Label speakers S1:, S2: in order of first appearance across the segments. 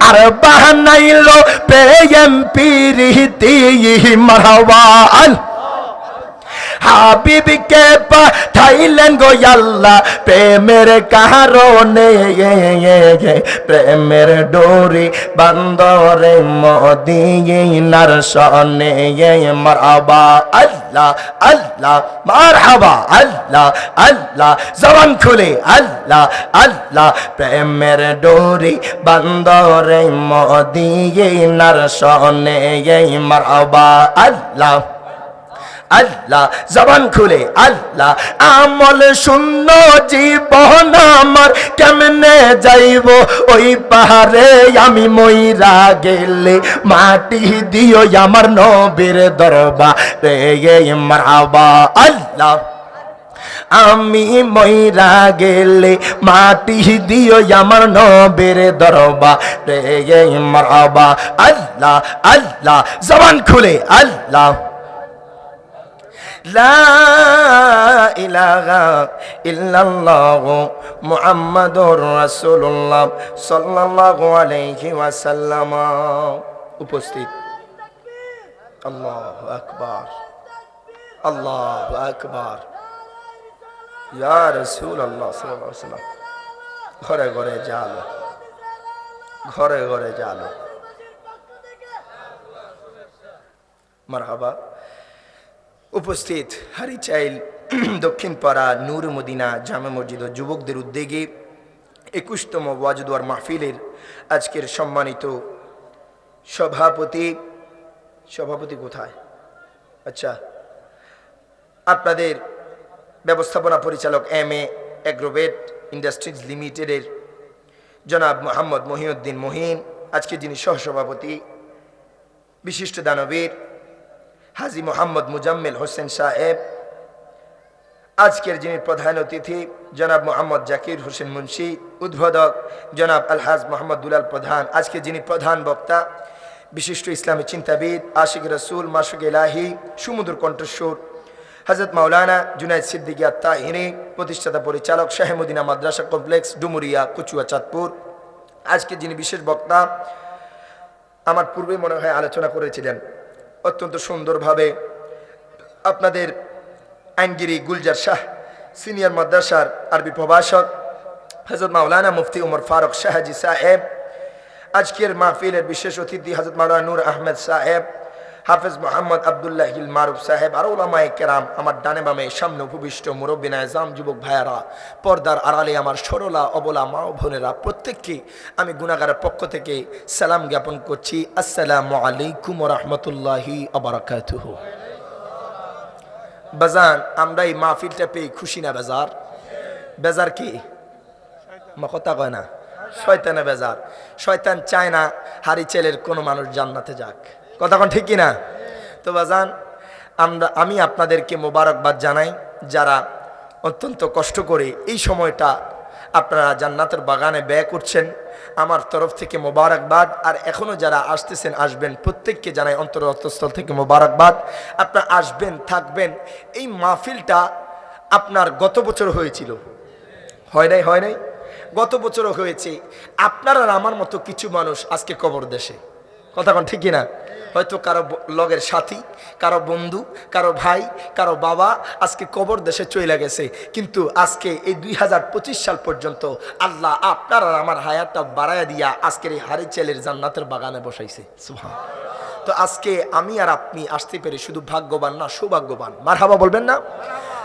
S1: আর বাহানাইল প্রেম পিরিতি মারওয়া আল্লাহ হাবিবকে পাঠাইলেন গো আল্লাহ, প্রেমের কারণে প্রেমের ডোরি বান্দরে মদিনার সনে মারহাবা, আল্লাহ আল্লাহ, মারহাবা, আল্লাহ আল্লাহ, জবান খুলে, আল্লাহ আল্লাহ, প্রেমের ডোরি বান্দরে মদিনার সনে মারহাবা, আল্লাহ আল্লাহ, জবান খুলে, আল্লাহ, আমল শূন্য জীবন আমার কেমনে যাইব? ওই পাহাড়ে আমি মইরা গেলে মাটি দিও আমার নবীর দরবা রে মারহাবা। আল্লাহ, আমি মইরা গেলে মাটি দিও আমার নবের দরবা রে মারহাবা। আল্লাহ আল্লাহ, জবান খুলে, আল্লাহ। লা ইলাহা ইল্লাল্লাহ মুহাম্মাদুর রাসূলুল্লাহ সাল্লাল্লাহু আলাইহি ওয়াসাল্লাম। উপস্থিত। আল্লাহু আকবার। আল্লাহু আকবার। ইয়া রাসূলুল্লাহ সাল্লাল্লাহু আলাইহি ওয়াসাল্লাম। ঘরে ঘরে জালো ঘরে ঘরে জালো মারহাবা। উপস্থিত হারিচাইল দক্ষিণ পাড়া নূর মদিনা জামে মসজিদ ও যুবকদের উদ্যোগে একুশতম ওয়াজদুয়ার মাহফিলের আজকের সম্মানিত সভাপতি সভাপতি কোথায়? আচ্ছা আপনাদের ব্যবস্থাপনা পরিচালক এম এ অ্যাগ্রোভেট ইন্ডাস্ট্রিজ লিমিটেডের জনাব মোহাম্মদ মহিউদ্দিন মহিন, আজকে যিনি সহসভাপতি, বিশিষ্ট দানবীর হাজি মোহাম্মদ মুজাম্মেল হোসেন সাহেব, আজকের যিনি প্রধান অতিথি, জনাব মোহাম্মদ জাকির হোসেন মুন্সি, উদ্বোধক জনাব আলহাজ মোহাম্মদ দুলাল প্রধান, আজকে যিনি প্রধান বক্তা, বিশিষ্ট ইসলামী চিন্তাবিদ, আশিক রসুল মাসুক এলাহি সুমধুর কণ্ঠস্বর হজরত মাওলানা জুনাইদ সিদ্দিকিয়া তাহিনী প্রতিষ্ঠাতা পরিচালক শাহেমুদ্দিনা মাদ্রাসা কমপ্লেক্স, ডুমুরিয়া, কচুয়া, চাঁদপুর। আজকে যিনি বিশেষ বক্তা, আমার পূর্বে মনে হয় আলোচনা করেছিলেন। অত্যন্ত সুন্দরভাবে আপনাদের আইনগিরি গুলজার শাহ, সিনিয়র মাদ্রাসার আরবি প্রভাষক হজরত মাওলানা মুফতি উমর ফারুক শাহজি সাহেব, আজকের মাহফিলের বিশেষ অতিথি হজরত মাওলানা নূর আহমেদ সাহেব হাফেজ মোহাম্মদ আবদুল্লাহ মারুফ সাহেব আর ওলামায় কেরাম, আমার ডানে বামে সামনে উপবিষ্ট মুরব্বিনা এজাম যুবক ভাইয়ারা, পর্দার আড়ালে আমার সরলা অবলা মা বোনেরা, প্রত্যেককে আমি গুণাগারের পক্ষ থেকে সালাম জ্ঞাপন করছি। আসসালামু আলাইকুম রহমতুল্লাহি বাজান, আমরা এই মাহফিলটা পেয়ে খুশি না বেজার? বেজার কি? কথা কয় না। শয়তানে বেজার। শয়তান চায় না হারি ছেলের কোনো মানুষ জান্নাতে যাক। কথা কোন ঠিক কিনা? তো বাজান, আমরা, আমি আপনাদেরকে মোবারকবাদ জানাই, যারা অত্যন্ত কষ্ট করে এই সময়টা আপনারা জান্নাতের বাগানে ব্যয় করছেন, আমার তরফ থেকে মোবারকবাদ। আর এখনও যারা আসতেছেন, আসবেন, প্রত্যেককে জানাই অন্তরস্থল থেকে মোবারকবাদ। আপনারা আসবেন, থাকবেন, এই মাহফিলটা আপনার গত বছর হয়েছিল। হয় নাই হয় নাই? গত বছরও হয়েছে। আপনার আর আমার মতো কিছু মানুষ আজকে কবর দেশে। কথা কোন ঠিকই না হয়তো কারও লগের সাথী, কারও বন্ধু, কারও ভাই, কারও বাবা আজকে কবর দেশে চলে গেছে। কিন্তু আজকে এই দুই হাজার পঁচিশ সাল পর্যন্ত আল্লাহ আপনার আর আমার হায়াতটা বাড়ায় দিয়া আজকের এই হারি চেলের জান্নাতের বাগানে বসাইছে। সুবহান। তো আজকে আমি আর আপনি আসতে পেরে শুধু ভাগ্যবান না, সৌভাগ্যবান। মার হাবা বলবেন না?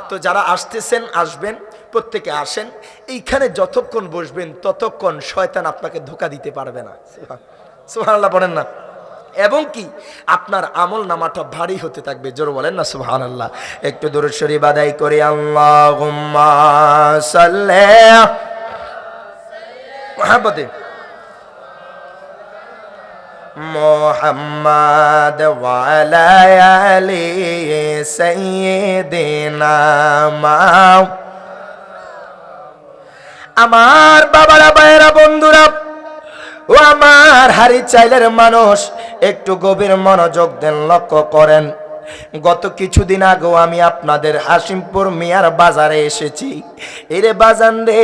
S1: তো যারা আসতেছেন, আসবেন, প্রত্যেকে আসেন, এইখানে যতক্ষণ বসবেন ততক্ষণ শয়তান আপনাকে ধোকা দিতে পারবে না। সুবহানাল্লাহ বলেন না। এবং কি আপনার আমল নামাটা ভারী হতে থাকবে। জোর বলেন না সুবহান আল্লাহ একটু দূর শরীফ আদায় করে আল্লাহ মহাব্বতে মোহাম্মদ। মা আমার বাবারা, ভাইয়েরা, বন্ধুরা ও আমার হারি চাইলের মানুষ, একটু গভীর মনোযোগ দেন, লক্ষ্য করেন। গত কিছুদিন আগেও আমি আপনাদের হাসিমপুর মিয়ার বাজারে এসেছি। এরে বাজান রে,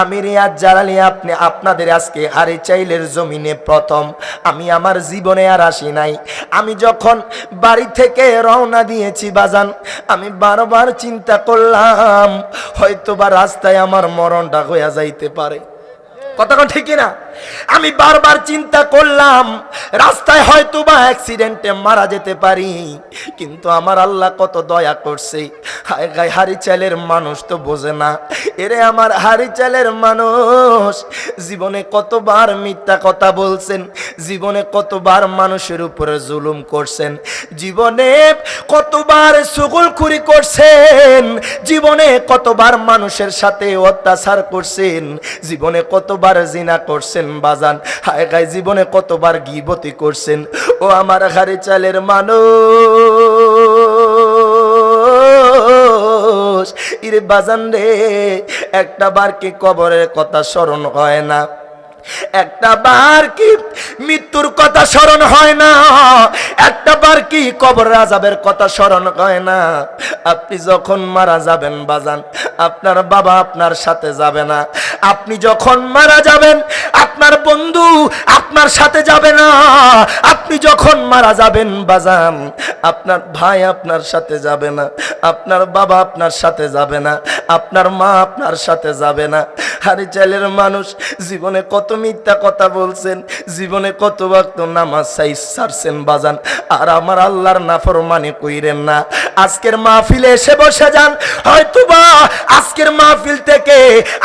S1: আমি রিয়াজ জালালি, আপনি আপনাদের আজকে হারি চাইলের জমিনে প্রথম। আমি আমার জীবনে আর আসি নাই। আমি যখন বাড়ি থেকে রওনা দিয়েছি বাজান, আমি বারবার চিন্তা করলাম হয়তো বা রাস্তায় আমার মরণটা হইয়া যাইতে পারে। কতক্ষণ ঠিকই না আমি বারবার চিন্তা করলাম, রাস্তায় হয়তো বা অ্যাক্সিডেন্টে মারা যেতে পারি, কিন্তু আমার আল্লাহ কত দয়া করছে। হায় গায়ে হারি চালের মানুষ তো বোঝে না। এরে আমার হারি চালের মানুষ, জীবনে কতবার মিথ্যা কথা বলছেন, জীবনে কতবার মানুষের উপরে জুলুম করছেন, জীবনে কতবার সুগুলখুরি করছেন, জীবনে কতবার মানুষের সাথে অত্যাচার করছেন, জীবনে কতবার জিনা করছেন বাজান। হায় গায়, জীবনে কতবার গিবতি করছেন। ও আমার ঘরে চালের মানুষ। ইরে বাজান রে, একটা বার কি কবরের কথা স্মরণ হয় না। একটা বার কি মৃত্যুর কথা স্মরণ হয় না? একটা বার কি কবর রাজাবের কথা স্মরণ হয় না? আপনি যখন মারা যাবেন বাজান, আপনার বাবা আপনার সাথে যাবে না। আপনি যখন মারা যাবেন, আপনার বন্ধু আপনার সাথে যাবে না। আপনি যখন মারা যাবেন বাজান, আপনার ভাই আপনার সাথে যাবে না। আপনার বাবা আপনার সাথে যাবে না। আপনার মা আপনার সাথে যাবে না। হারি চাইলের মানুষ, জীবনে কত মিথ্যা কথা বলছেন, জীবনে কত ভক্ত নামাজ সাইজ সারছেন বাজান, আর আমার আল্লাহর নাফরমানি কইরেন না। আজকের মাহফিলে এসে বসে যান হয়তো বা আজকের মাহফিল থেকে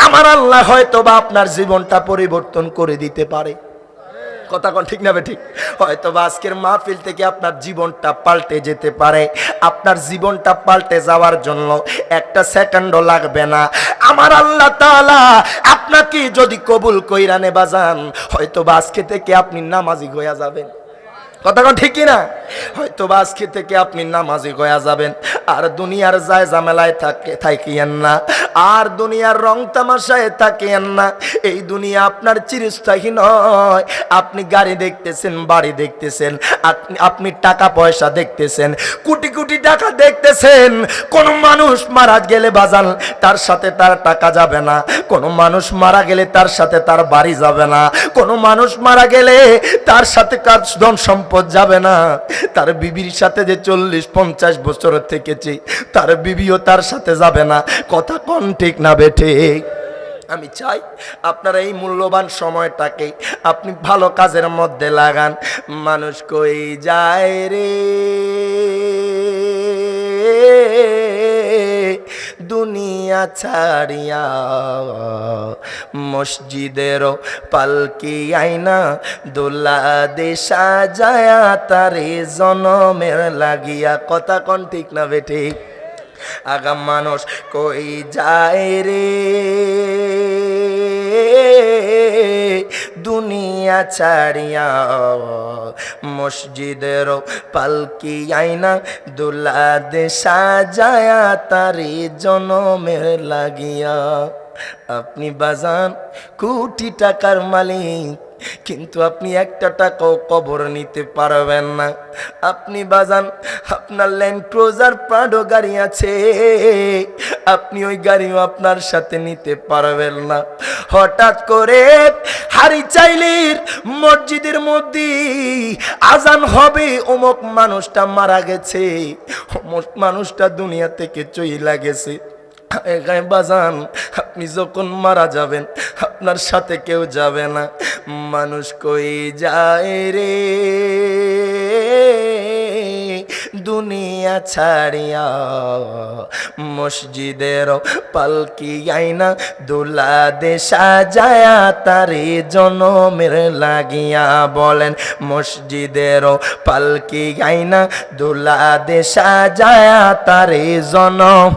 S1: আমার আল্লাহ হয়তো বা আপনার জীবনটা পরিবর্তন করে দিতে পারে। কথা কোন ঠিক না ঠিক? হয়তো বা আজকের মাহফিল থেকে আপনার জীবনটা পাল্টে যেতে পারে। আপনার জীবনটা পাল্টে যাওয়ার জন্য একটা সেকেন্ডও লাগবে না। আমার আল্লাহ তাআলা আপনাকে যদি কবুল কইরানে বাজান হয়তো বা আজকে থেকে আপনি নামাজি হইয়া যাবেন। কথা ঠিক না হয়তো বা আজকে থেকে আপনি নামাজি গয়া যাবেন, আর দুনিয়ার যায় ঝামেলায় থাকে, থাকিয়েন না। আর দুনিয়ার রং তামাশায় থাকিয়েন না। এই দুনিয়া আপনার চিরস্থায়ী নয়। আপনি গাড়ি দেখতেছেন, বাড়ি দেখতেছেন, আপনি টাকা পয়সা দেখতেছেন, কোটি কোটি টাকা দেখতেছেন। কোন মানুষ মারা গেলে বাজান তার সাথে তার টাকা যাবে না। কোন মানুষ মারা গেলে তার সাথে তার বাড়ি যাবে না। কোন মানুষ মারা গেলে তার সাথে কার ধন যাবে না। তার বিবির সাথে যে চল্লিশ, পঞ্চাশ বছর থেকেছে, তার বিবিও তার সাথে যাবে না। কথা কন ঠিক না বেঠে আমি চাই আপনারা এই মূল্যবান সময়টাকে আপনি ভালো কাজের মধ্যে লাগান। মানুষ কই যায় রে? দুনিয়া ছাড়িয়া মসজিদের পালকি আইনা দোলা দেশা যায়া তারে জনমের লাগিয়া। কথা কন ঠিক না বে ঠিক? আগাম মানুষ কই যায় রে? দুনিয়া ছাড়িয়া মসজিদের পালকি আইনা দুলা দেশা যায়া তারি জনমের লাগিয়া। আপনি বাজান কোটি টাকার মালিক, কিন্তু আপনি একটা টাকাও কবর নিতে পারবেন না। আপনি বাজান, আপনার ল্যান্ড ক্রোজার প্রাডো গাড়ি আছে, আপনি ওই গাড়িও আপনার সাথে নিতে পারবেন না। হঠাৎ করে হারি চাইলির মসজিদের মধ্যে আজান হবে, অমুক মানুষটা মারা গেছে, অমুক মানুষটা দুনিয়া থেকে চইলা গেছে। বাজান, আপনি যখন মারা যাবেন, আপনার সাথে কেউ যাবে না। মানুষ কই যায় রে? দুনিয়া ছাড়িয়া মসজিদের পালকি আইনা দোলা দেশা যায়া তারে জনমের লাগিয়া বলেন, মসজিদের পালকি আইনা দোলা দেশা যায়া তারে জনম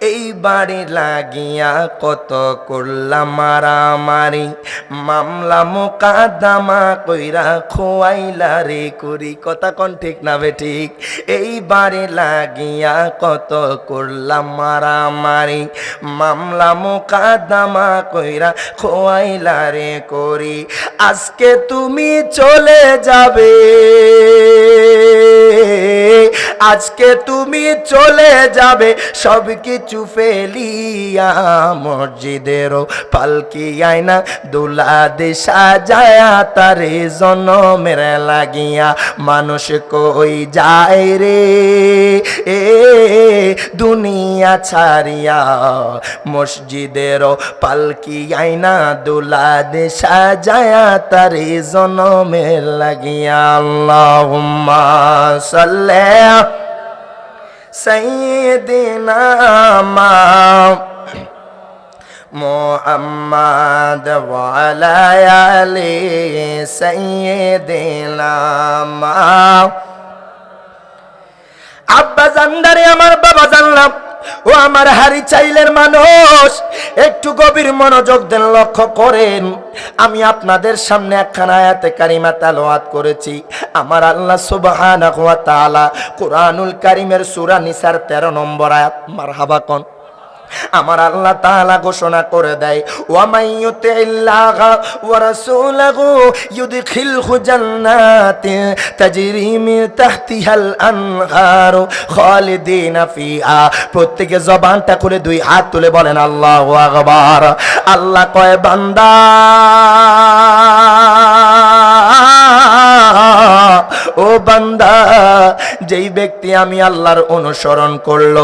S1: এই বাড়ি লাগিয়া কত করলাম মারামারি। মামলা মোকাদামা কইরা খোয়াইলা রে করি। কথা কোন ঠিক না বে ঠিক? এই বাড়ি লাগিয়া কত করলাম মারামারি। মামলা মোকাদামা কইরা খোয়াইলা রে করি। আজকে তুমি চলে যাবে। আজকে তুমি চলে যাবে সব কিছু ফেলিয়া মসজিদেরও পালকি আয়না দোলা দেশা যায়া তারে জনমের লাগিয়া, মানুষ কই যায় রে? এ, দুনিয়া ছাড়িয়া মসজিদেরও পালকি আয়না দোলা দেশা যায়া তারে জনমের লাগিয়া, আল্লাহুম্মা সাল্লি সাইয়্যিদিনা মা محمد وعلى آل سيدنا ما আব্বা জানদারে আমার বাবা জানলাম ও আমার হারি চাইলের মানুষ, একটু গভীর মনোযোগ দেন, লক্ষ্য করেন, আমি আপনাদের সামনে একখানা আয়াতে কারিমা তালোয়াত করেছি। আমার আল্লাহ সুবহানাহু ওয়া তাআলা কোরআনুল কারিমের সূরা নিসার 13 নম্বর আয়াত, মারহাবা কোন? আমার আল্লাহ তাআলা ঘোষণা করে দেয় ওয়া ওয়ামাই ইউতিল্লাহ ওয়া রাসূলাহু ইউদখিলহু জান্নাতিন তাজরি মিন তাহতিহাল আনহার খালিদিনা ফিহা। প্রত্যেকে জবানটা খুলে দুই হাত তুলে বলেন, আল্লাহু আকবার। আল্লাহ কয়, বান্দা! বান্দা, যেই ব্যক্তি আমি আল্লাহর অনুসরণ করল,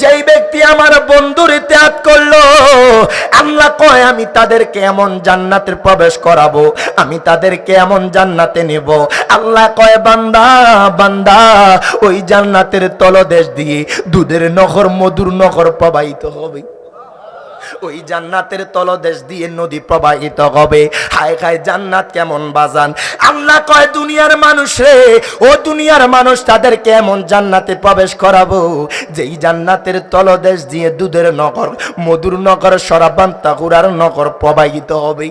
S1: যেই ব্যক্তি আমার বন্ধুর ত্যাগ করল, আল্লাহ কয়, আমি তাদেরকে এমন জান্নাতে প্রবেশ করাবো, আমি তাদেরকে এমন জান্নাতে নেব। আল্লাহ কয়, বান্দা বান্দা, ওই জান্নাতের তলদেশ দিয়ে দুধের নহর মধুর নহর প্রবাহিত হবে। ওই জান্নাতের তলদেশ দিয়ে নদী প্রবাহিত হবে। হায় হায়, জান্নাত কেমন বাজান। আল্লাহ কয়, দুনিয়ার মানুষ, ও দুনিয়ার মানুষ তাদের কেমন জান্নাতে প্রবেশ করাবো, যেই জান্নাতের তলদেশ দিয়ে দুধের নগর, মধুর নগর, সরাবান তাকুরার নগর প্রবাহিত হবে।